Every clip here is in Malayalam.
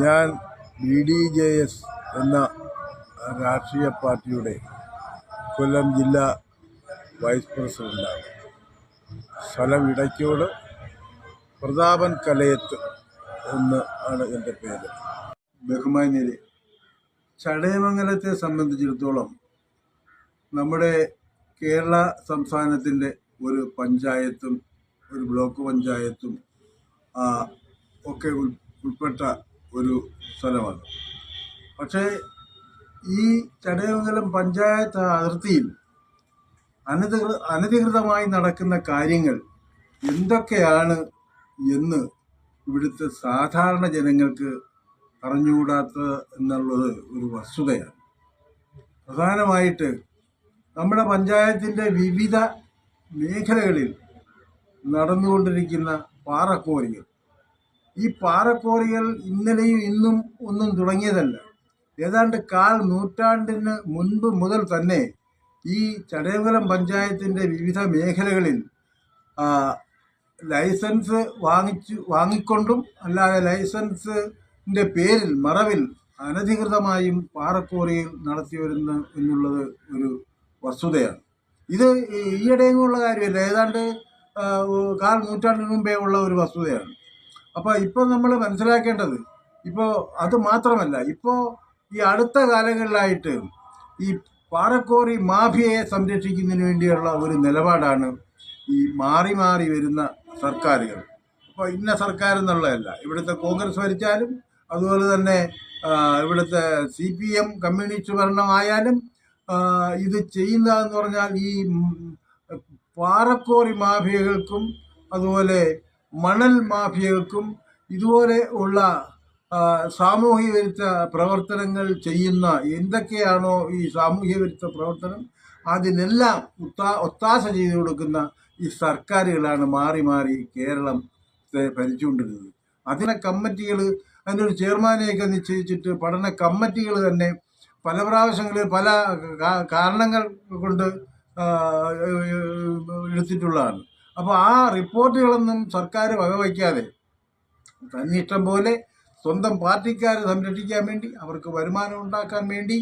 ഞാൻ ബി ഡി ജെ എസ് എന്ന രാഷ്ട്രീയ പാർട്ടിയുടെ കൊല്ലം ജില്ലാ വൈസ് പ്രസിഡന്റാണ് സ്ഥലം ഇടയ്ക്കോട് പ്രതാപൻ കലയത്ത് എന്ന് ആണ് എന്റെ പേര്. ബഹുമാന്യരെ ചടയമംഗലത്തെ സംബന്ധിച്ചിടത്തോളം നമ്മുടെ കേരള സംസ്ഥാനത്തിന്റെ ഒരു പഞ്ചായത്തും ഒരു ബ്ലോക്ക് പഞ്ചായത്തും ഒക്കെ ഉൾ ഉൾപ്പെട്ട ഒരു സ്ഥലമാണ്. പക്ഷേ ഈ ചടയമംഗലം പഞ്ചായത്ത് അതിർത്തിയിൽ അനധികൃത അനധികൃതമായി നടക്കുന്ന കാര്യങ്ങൾ എന്തൊക്കെയാണ് എന്ന് ഇവിടുത്തെ സാധാരണ ജനങ്ങൾക്ക് അറിഞ്ഞുകൂടാത്ത എന്നുള്ളത് ഒരു വസ്തുതയാണ്. പ്രധാനമായിട്ട് നമ്മുടെ പഞ്ചായത്തിന്റെ വിവിധ മേഖലകളിൽ നടന്നുകൊണ്ടിരിക്കുന്ന പാറക്കോറികൾ ഈ പാറക്കോറികൾ ഇന്നലെയും ഇന്നും ഒന്നും തുടങ്ങിയതല്ല. ഏതാണ്ട് കാൽ നൂറ്റാണ്ടിന് മുൻപ് മുതൽ തന്നെ ഈ ചടയമംഗലം പഞ്ചായത്തിന്റെ വിവിധ മേഖലകളിൽ ലൈസൻസ് വാങ്ങിച്ചു വാങ്ങിക്കൊണ്ടും അല്ലാതെ ലൈസൻസിന്റെ പേരിൽ മറവിൽ അനധികൃതമായും പാറക്കോറിയിൽ നടത്തി വരുന്നു എന്നുള്ളത് ഒരു വസ്തുതയാണ്. ഇത് ഈയിടെയുള്ള കാര്യമല്ല. ഏതാണ്ട് കാൽ നൂറ്റാണ്ടിന് മുമ്പേ ഉള്ള ഒരു വസ്തുതയാണ്. അപ്പോൾ ഇപ്പോൾ നമ്മൾ മനസ്സിലാക്കേണ്ടത് ഇപ്പോ അത് മാത്രമല്ല ഇപ്പോ ഈ അടുത്ത കാലങ്ങളിലായിട്ട് ഈ പാറക്കോറി മാഫിയയെ സംരക്ഷിക്കുന്നതിന് വേണ്ടിയുള്ള ഒരു നിലപാടാണ് ഈ മാറി മാറി വരുന്ന സർക്കാരുകൾ. അപ്പോൾ ഇന്ന സർക്കാർ എന്നുള്ളതല്ല ഇവിടുത്തെ കോൺഗ്രസ് ഭരിച്ചാലും അതുപോലെ തന്നെ ഇവിടുത്തെ സി പി എം കമ്മ്യൂണിസ്റ്റ് ഭരണമായാലും ഇത് ചെയ്യുന്നതെന്ന് പറഞ്ഞാൽ ഈ പാറക്കോറി മാഫിയകൾക്കും അതുപോലെ മണൽ മാഫിയകൾക്കും ഇതുപോലെ ഉള്ള സാമൂഹ്യ വിരുദ്ധ പ്രവർത്തനങ്ങൾ ചെയ്യുന്ന എന്തൊക്കെയാണോ ഈ സാമൂഹ്യ വിരുദ്ധ പ്രവർത്തനം അതിനെല്ലാം ഒത്താ ഒത്താശ ചെയ്തു കൊടുക്കുന്ന ഈ സർക്കാരുകളാണ് മാറി മാറി കേരളം ഭരിച്ചുകൊണ്ടിരുന്നത് അതിനെ കമ്മിറ്റികൾ അതിനൊരു ചെയർമാനെയൊക്കെ നിശ്ചയിച്ചിട്ട് പഠന കമ്മിറ്റികൾ തന്നെ പല പ്രാവശ്യങ്ങളിൽ പല കാരണങ്ങൾ കൊണ്ട് എടുത്തിട്ടുള്ളതാണ് അപ്പോൾ ആ റിപ്പോർട്ടുകളൊന്നും സർക്കാർ വകവയ്ക്കാതെ തന്നിഷ്ടം പോലെ സ്വന്തം പാർട്ടിക്കാരെ സംരക്ഷിക്കാൻ വേണ്ടി അവർക്ക് വരുമാനം ഉണ്ടാക്കാൻ വേണ്ടി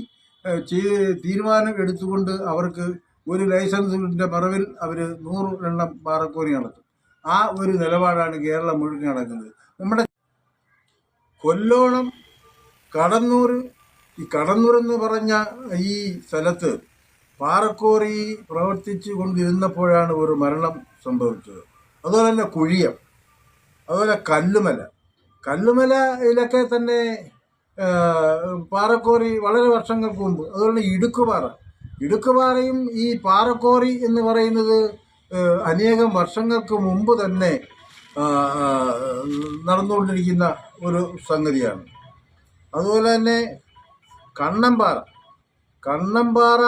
തീരുമാനം എടുത്തുകൊണ്ട് അവർക്ക് ഒരു ലൈസൻസിന്റെ മറവിൽ അവർ നൂറ് എണ്ണം പാറക്കോരി നടത്തും. ആ ഒരു നിലപാടാണ് കേരളം മുഴുവൻ നടക്കുന്നത്. നമ്മുടെ കൊല്ലോളം കടന്നൂർ ഈ കടന്നൂർ എന്ന് പറഞ്ഞ ഈ സ്ഥലത്ത് പാറക്കോറി പ്രവർത്തിച്ചു കൊണ്ടിരുന്നപ്പോഴാണ് ഒരു മരണം സംഭവിച്ചത്. അതുപോലെ തന്നെ കുഴിയം. അതുപോലെ കല്ലുമല. കല്ലുമലയിലൊക്കെ തന്നെ പാറക്കോറി വളരെ വർഷങ്ങൾക്ക് മുമ്പ് അതുപോലെ ഇടുക്കുപാറ. ഇടുക്കുപാറയും ഈ പാറക്കോറി എന്ന് പറയുന്നത് അനേകം വർഷങ്ങൾക്ക് മുമ്പ് തന്നെ നടന്നുകൊണ്ടിരിക്കുന്ന ഒരു സംഗതിയാണ്. അതുപോലെ തന്നെ കണ്ണമ്പാറ. കണ്ണമ്പാറ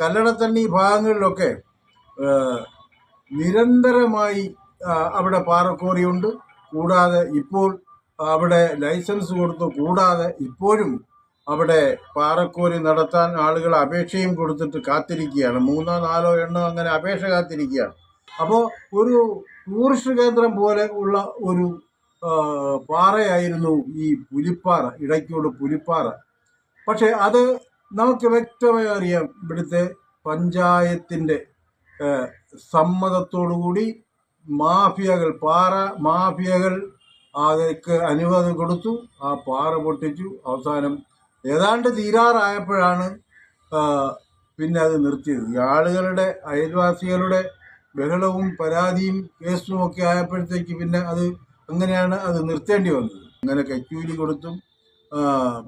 കല്ലടത്തണ്ണി ഭാഗങ്ങളിലൊക്കെ നിരന്തരമായി അവിടെ പാറക്കോറിയുണ്ട്. കൂടാതെ ഇപ്പോൾ അവിടെ ലൈസൻസ് കൊടുത്തു. കൂടാതെ ഇപ്പോഴും അവിടെ പാറക്കോരി നടത്താൻ ആളുകൾ അപേക്ഷയും കൊടുത്തിട്ട് കാത്തിരിക്കുകയാണ്. മൂന്നോ നാലോ എണ്ണോ അങ്ങനെ അപേക്ഷ കാത്തിരിക്കുകയാണ്. അപ്പോൾ ഒരു ടൂറിസ്റ്റ് കേന്ദ്രം പോലെ ഉള്ള ഒരു പാറയായിരുന്നു ഈ പുലിപ്പാറ ഇടയ്ക്കോട് പുലിപ്പാറ. പക്ഷേ അത് നമുക്ക് വ്യക്തമായി അറിയാം. ഇവിടുത്തെ പഞ്ചായത്തിന്റെ സമ്മതത്തോടുകൂടി മാഫിയകൾ പാറ മാഫിയകൾ അവർക്ക് അനുവാദം കൊടുത്തു. ആ പാറ പൊട്ടിച്ചു. അവസാനം ഏതാണ്ട് തീരാറായപ്പോഴാണ് പിന്നെ അത് നിർത്തിയത്. ആളുകളുടെ അയൽവാസികളുടെ ബഹളവും പരാതിയും കേസും ഒക്കെ ആയപ്പോഴത്തേക്ക് പിന്നെ അത് അങ്ങനെയാണ് അത് നിർത്തേണ്ടി വന്നത്? അങ്ങനെ കൈക്കൂലി കൊടുത്തും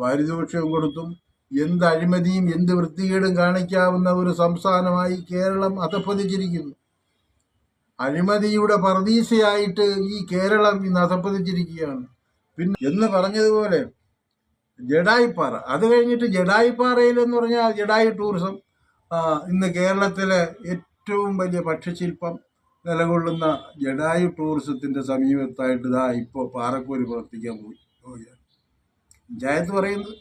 പാരിതോഷികം കൊടുത്തും എന്ത് അഴിമതിയും എന്ത് വൃത്തികേടും കാണിക്കാവുന്ന ഒരു സംസ്ഥാനമായി കേരളം അധപ്പതിച്ചിരിക്കുന്നു അഴിമതിയുടെ പറദീസയായിട്ട് ഈ കേരളം ഇന്ന് അധപ്പതിച്ചിരിക്കുകയാണ് പിന്നെ എന്ന് പറഞ്ഞതുപോലെ ജഡായിപ്പാറ. അത് കഴിഞ്ഞിട്ട് ജഡായിപ്പാറയിൽ എന്ന് പറഞ്ഞാൽ ജഡായി ടൂറിസം ഇന്ന് കേരളത്തിലെ ഏറ്റവും വലിയ ഭക്ഷ്യശില്പം നിലകൊള്ളുന്ന ജഡായു ടൂറിസത്തിന്റെ സമീപത്തായിട്ട് ഇതാ ഇപ്പോൾ പാറക്കോരി പ്രവർത്തിക്കാൻ പോയി. പഞ്ചായത്ത് പറയുന്നത്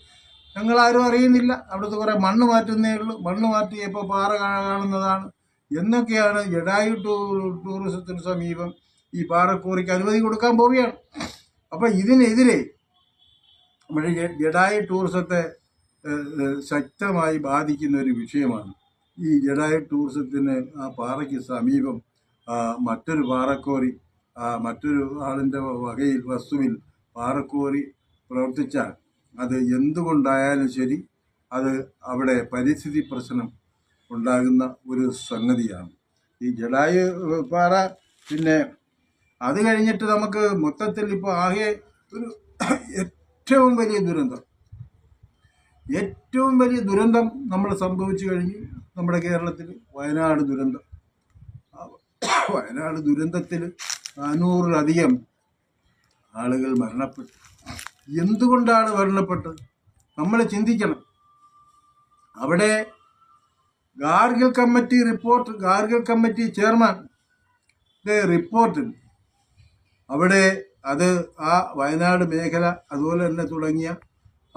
ഞങ്ങളാരും അറിയുന്നില്ല. അവിടുത്തെ കുറേ മണ്ണ് മാറ്റുന്നേ ഉള്ളൂ. മണ്ണ് മാറ്റിയപ്പോൾ പാറ കാണുന്നതാണ്. എന്നൊക്കെയാണ് ജഡായു ടൂറിസത്തിന് സമീപം ഈ പാറക്കോറിക്ക് അനുമതി കൊടുക്കാൻ പോവുകയാണ്. അപ്പം ഇതിനെതിരെ നമ്മുടെ ജഡായു ടൂറിസത്തെ ശക്തമായി ബാധിക്കുന്ന ഒരു വിഷയമാണ്. ഈ ജഡായു ടൂറിസത്തിന് ആ പാറയ്ക്ക് സമീപം മറ്റൊരു പാറക്കോറി മറ്റൊരു ആളിന്റെ വകയിൽ വസ്തുവിൽ പാറക്കോറി പ്രവർത്തിച്ചാൽ അത് എന്തുകൊണ്ടായാലും ശരി അത് അവിടെ പരിസ്ഥിതി പ്രശ്നം ഉണ്ടാകുന്ന ഒരു സംഗതിയാണ്. ഈ ജഡായു പാറ പിന്നെ അത് കഴിഞ്ഞിട്ട് നമുക്ക് മൊത്തത്തിൽ ഇപ്പോൾ ആകെ ഒരു ഏറ്റവും വലിയ ദുരന്തം. ഏറ്റവും വലിയ ദുരന്തം നമ്മൾ സംഭവിച്ചു കഴിഞ്ഞു നമ്മുടെ കേരളത്തിൽ വയനാട് ദുരന്തം. വയനാട് ദുരന്തത്തിൽ നാനൂറിലധികം ആളുകൾ മരണപ്പെട്ടു. എന്തുകൊണ്ടാണ് മരണപ്പെട്ടത്? നമ്മൾ ചിന്തിക്കണം. അവിടെ Kargil committee report Kargil committee chairman റിപ്പോർട്ടിൽ അവിടെ അത് ആ വയനാട് മേഖല അതുപോലെ തന്നെ തുടങ്ങിയ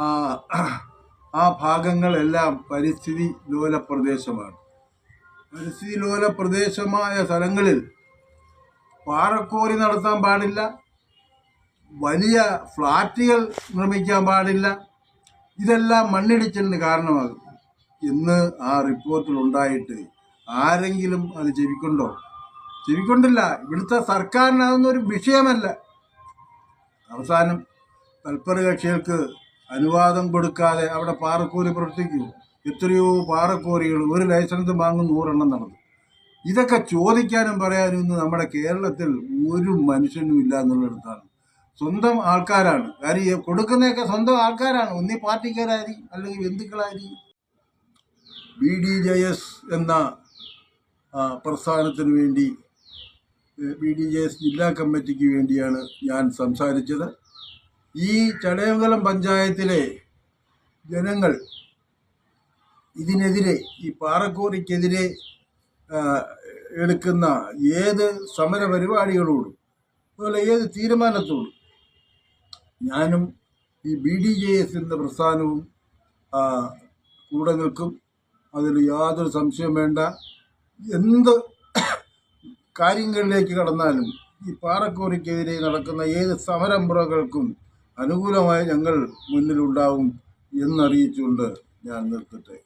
ആ ആ ഭാഗങ്ങളെല്ലാം പരിസ്ഥിതി ലോല പ്രദേശമാണ്. പരിസ്ഥിതി ലോല പ്രദേശമായ സ്ഥലങ്ങളിൽ പാറക്കോറി നടത്താൻ പാടില്ല. വലിയ ഫ്ലാറ്റുകൾ നിർമ്മിക്കാൻ പാടില്ല. ഇതെല്ലാം മണ്ണിടിച്ചിലിന് കാരണമാകും. ഇന്ന് ആ റിപ്പോർട്ടിൽ ഉണ്ടായിട്ട് ആരെങ്കിലും അത് ചെവിക്കൊണ്ടോ ചെവിക്കൊണ്ടില്ല ഇവിടുത്തെ സർക്കാരിന് അതൊന്നും ഒരു വിഷയമല്ല. അവസാനം തൽപര കക്ഷികൾക്ക് അനുവാദം കൊടുക്കാതെ അവിടെ പാറക്കോരി പ്രവർത്തിക്കൂ. എത്രയോ പാറക്കോരികൾ ഒരു ലൈസൻസ് വാങ്ങും നൂറെണ്ണം നടന്നു. ഇതൊക്കെ ചോദിക്കാനും പറയാനും ഇന്ന് നമ്മുടെ കേരളത്തിൽ ഒരു മനുഷ്യനും ഇല്ല എന്നുള്ളിടത്താണ്. സ്വന്തം ആൾക്കാരാണ്. കാര്യം കൊടുക്കുന്നതൊക്കെ സ്വന്തം ആൾക്കാരാണ്. ഒന്നീ പാർട്ടിക്കാരായിരിക്കും അല്ലെങ്കിൽ ബന്ധുക്കളായിരിക്കും ബി ഡി ജെ എസ് എന്ന പ്രസ്ഥാനത്തിന് വേണ്ടി ബി ഡി ജെ എസ് ജില്ലാ കമ്മിറ്റിക്ക് വേണ്ടിയാണ് ഞാൻ സംസാരിച്ചത്. ഈ ചടയമംഗലം പഞ്ചായത്തിലെ ജനങ്ങൾ ഇതിനെതിരെ ഈ പാറക്കോറിക്കെതിരെ എടുക്കുന്ന ഏത് സമര പരിപാടികളോടും അതുപോലെ ഏത് തീരുമാനത്തോടും ഞാനും ഈ ബി ഡി ജെ എസ് എന്ന പ്രസ്ഥാനവും കൂടെ നിൽക്കും അതിൽ യാതൊരു സംശയം വേണ്ട. എന്ത് കാര്യങ്ങളിലേക്ക് കടന്നാലും ഈ പാറക്കോറിക്കെതിരെ നടക്കുന്ന ഏത് സമരമുറകൾക്കും അനുകൂലമായി ഞങ്ങൾ മുന്നിലുണ്ടാവും എന്നറിയിച്ചുകൊണ്ട് ഞാൻ നിർത്തട്ടെ.